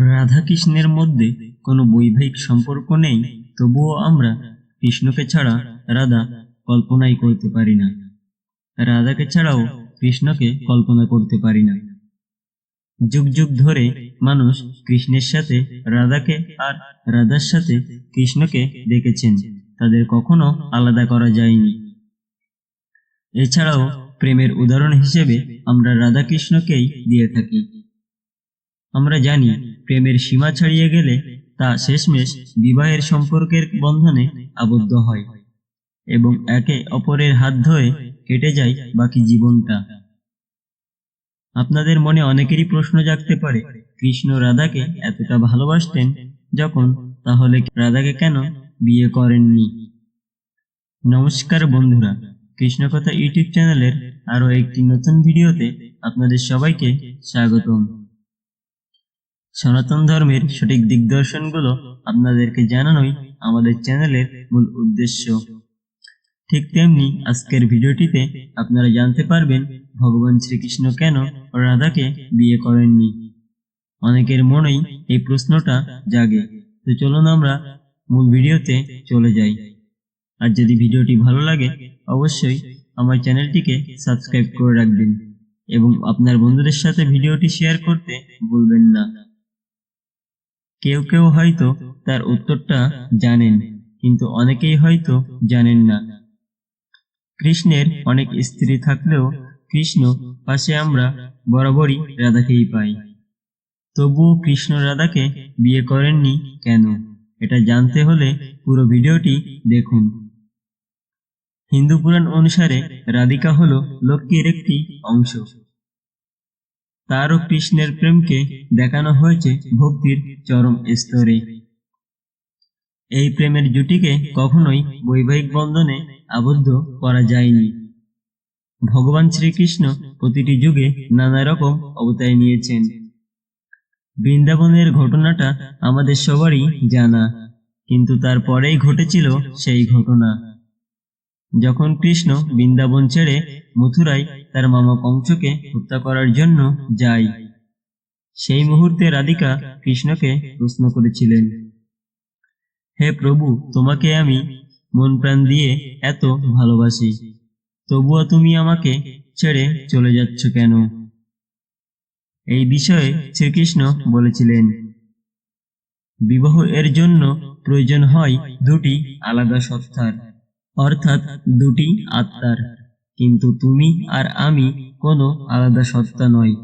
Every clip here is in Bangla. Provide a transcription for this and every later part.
রাধাকৃষ্ণের মধ্যে কোনো বৈবাহিক সম্পর্ক নেই, তবুও আমরা কৃষ্ণকে ছাড়া রাধা কল্পনাই করতে পারি না। রাধাকে ছাড়াও কৃষ্ণকে কল্পনা করতে পারি না। যুগ যুগ ধরে মানুষ কৃষ্ণের সাথে রাধাকে আর রাধার সাথে কৃষ্ণকে দেখেছেন, তাদের কখনো আলাদা করা যায়নি। এছাড়াও প্রেমের উদাহরণ হিসেবে আমরা রাধা কৃষ্ণকেই দিয়ে থাকি। আমরা জানি প্রেমের সীমা ছাড়িয়ে গেলে তা শেষমেশ বিবাহের সম্পর্কের বন্ধনে আবদ্ধ হয় এবং একে অপরের হাত ধরে কেটে যায় বাকি জীবনটা। আপনাদের মনে অনেকেরই প্রশ্ন জাগতে পারে, কৃষ্ণ রাধাকে এতটা ভালোবাসতেন যখন, তাহলে রাধাকে কেন বিয়ে করেননি? নমস্কার বন্ধুরা কৃষ্ণকথা ইউটিউব চ্যানেলের আরও একটি নতুন ভিডিওতে আপনাদের সবাইকে স্বাগতম। সনাতন ধর্মের সঠিক দিগদর্শনগুলো আপনাদেরকে জানানোই আমাদের চ্যানেলের মূল উদ্দেশ্য। ঠিক তেমনি আজকের ভিডিওটিতে আপনারা জানতে পারবেন ভগবান শ্রীকৃষ্ণ কেন রাধাকে বিয়ে করেননি। অনেকের মনেই এই প্রশ্নটা জাগে। তো চলুন আমরা মূল ভিডিওতে চলে যাই। আর যদি ভিডিওটি ভালো লাগে, অবশ্যই আমার চ্যানেলটিকে সাবস্ক্রাইব করে রাখবেন এবং আপনার বন্ধুদের সাথে ভিডিওটি শেয়ার করতে ভুলবেন না। কেউ কেউ হয়তো তার উত্তরটা জানেন, কিন্তু অনেকেই হয়তো জানেন না। কৃষ্ণের অনেক স্ত্রী থাকলেও কৃষ্ণ পাশে আমরা বরাবরই রাধাকেই পাই। তবুও কৃষ্ণ রাধাকে বিয়ে করেননি কেন? এটা জানতে হলে পুরো ভিডিওটি দেখুন। হিন্দু পুরাণ অনুসারে রাধিকা হলো লক্ষ্মীর একটি অংশ। তারও কৃষ্ণের প্রেমকে দেখানো হয়েছে ভক্তির চরম স্তরে। এই প্রেমের জুটিকে কখনোই বৈবাহিক বন্ধনে আবদ্ধ করা যায়নি। ভগবান শ্রীকৃষ্ণ প্রতিটি যুগে নানা রকম অবতার নিয়েছেন। বৃন্দাবনের ঘটনাটা আমাদের সবারই জানা, কিন্তু তারপরেই ঘটেছিল সেই ঘটনা। যখন কৃষ্ণ বৃন্দাবন ছেড়ে মথুরায় তার মামা কংসকে হত্যা করার জন্য যায়, সেই মুহূর্তে রাধিকা কৃষ্ণকে প্রশ্ন করেছিলেন, হে প্রভু, তোমাকে আমি মন প্রাণ দিয়ে এত ভালোবাসি, তবুও তুমি আমাকে ছেড়ে চলে যাচ্ছ কেন? এই বিষয়ে শ্রীকৃষ্ণ বলেছিলেন, বিবাহ এর জন্য প্রয়োজন হয় দুটি আলাদা সত্তার। অর্থাৎ দুটি আত্মার। কিন্তু তুমি আর আমি কোনো আলাদা সত্তা নয়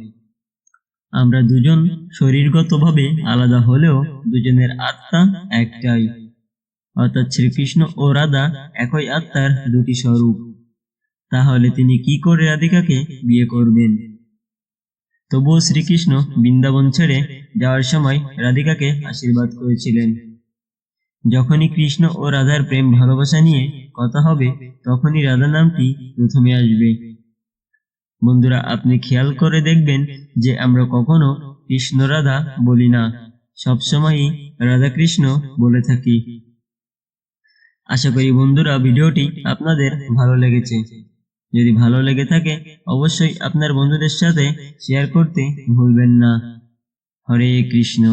আমরা দুজন শরীরগতভাবে আলাদা হলেও দুজনের আত্মা একটাই। অর্থাৎ শ্রীকৃষ্ণ ও রাধা একই আত্মার দুটি স্বরূপ। তাহলে তিনি কি করে রাধিকাকে বিয়ে করবেন? তবুও শ্রীকৃষ্ণ বৃন্দাবন ছেড়ে যাওয়ার সময় রাধিকাকে আশীর্বাদ করেছিলেন। যখনই কৃষ্ণ ও রাধার প্রেম ভালোবাসা নিয়ে কথা হবে, তখনই রাধা নামটি প্রথমে আসবে। বন্ধুরা, আপনি খেয়াল করে দেখবেন যে আমরা কখনো কৃষ্ণ রাধা বলি না, সবসময়ই রাধা কৃষ্ণ বলে থাকি। আশা করি বন্ধুরা, ভিডিওটি আপনাদের ভালো লেগেছে। যদি ভালো লেগে থাকে, অবশ্যই আপনার বন্ধুদের সাথে শেয়ার করতে ভুলবেন না। হরে কৃষ্ণ।